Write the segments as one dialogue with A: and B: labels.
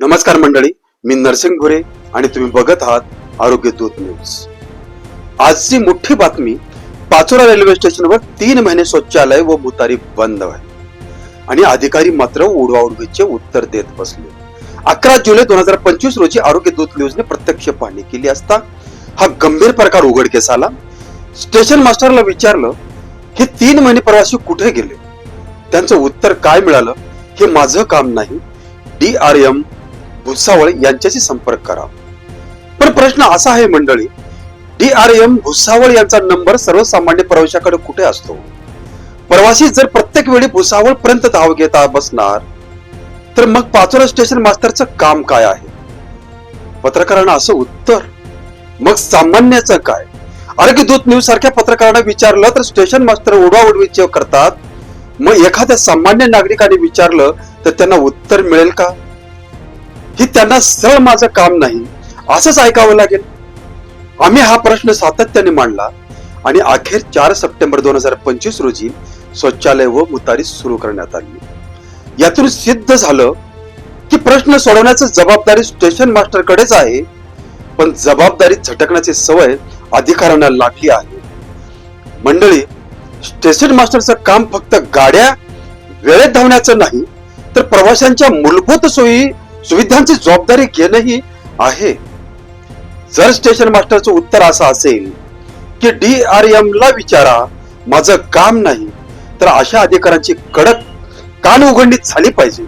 A: नमस्कार मंडळी मी नरसिंग भुरे आणि तुम्ही बघत आहात आरोग्य दूत न्यूज. आजची मोठी बातमी पाचोरा रेल्वे स्टेशनवर तीन महिने शौचालय व मुतारी बंद आहे आणि अधिकारी मात्र उडवाउडवीचे उत्तर देत बसले. अकरा जुलै दोन हजार पंचवीस रोजी आरोग्य दूत न्यूजने प्रत्यक्ष पाहणी केली असता हा गंभीर प्रकार उघडकीस आला. स्टेशन मास्टरला विचारलं हे तीन महिने प्रवासी कुठे गेले? त्यांचं उत्तर काय मिळालं? हे माझं काम नाही. डी आर एम भुसावळ यांच्याशी संपर्क करा. पण प्रश्न असा आहे मंडळी डी आर एम भुसावळ यांचा नंबर सर्वसामान्य प्रवाशाकडे कुठे असतो? प्रवासी जर प्रत्येक वेळी भुसावळ पर्यंत धाव घेता बसणार तर मग पाचोरा स्टेशन मास्टरचं काम काय आहे? पत्रकारांना असं उत्तर मग सामान्याचं काय? आरोग्य दूत न्यूज सारख्या पत्रकारांना विचारलं तर स्टेशन मास्टर उडवाउडवीचे करतात मग एखाद्या सामान्य नागरिकाने विचारलं तर त्यांना उत्तर मिळेल का? ही त्यांना सरळ माझं काम नाही. असंच ऐकावं लागेल. आम्ही हा प्रश्न सातत्याने मांडला आणि अखेर चार सप्टेंबर दोन हजार पंचवीस रोजी शौचालय व मुतारी सुरू करण्यात आली. यातून सिद्ध झालं की प्रश्न सोडवण्याची जबाबदारी स्टेशन मास्टरकडेच आहे पण जबाबदारी झटकण्याची सवय अधिकाऱ्यांना लागली आहे. मंडळी स्टेशन मास्टरचं काम फक्त गाड्या वेळेत धावण्याचं नाही तर प्रवाशांच्या मूलभूत सोयी सुविधांची जबाबदारी घेणंही आहे. जर स्टेशन मास्टरचं उत्तर असं असेल की डी आर एम ला विचारा माझं काम नाही तर अशा अधिकाऱ्यांची कडक कान उघडणी झाली पाहिजे.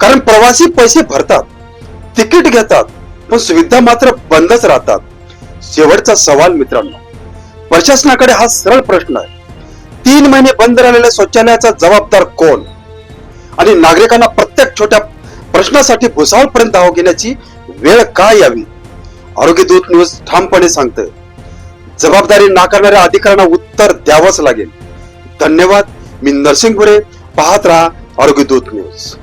A: कारण प्रवासी पैसे भरतात तिकीट घेतात पण सुविधा मात्र बंदच राहतात. शेवटचा सवाल मित्रांनो प्रशासनाकडे हा सरळ प्रश्न आहे. तीन महिने बंद राहिलेल्या शौचालयाचा जबाबदार कोण? आणि नागरिकांना प्रत्येक छोट्या प्रश्नासाठी भुसावळ पर्यंत धाव घेण्याची वेळ का यावी? आरोग्य दूत न्यूज ठामपणे सांगते जबाबदारी नाकारणाऱ्या अधिकाऱ्यांना उत्तर द्यावंच लागेल. धन्यवाद. मी नरसिंग गुरे पाहत राहा आरोग्य दूत न्यूज.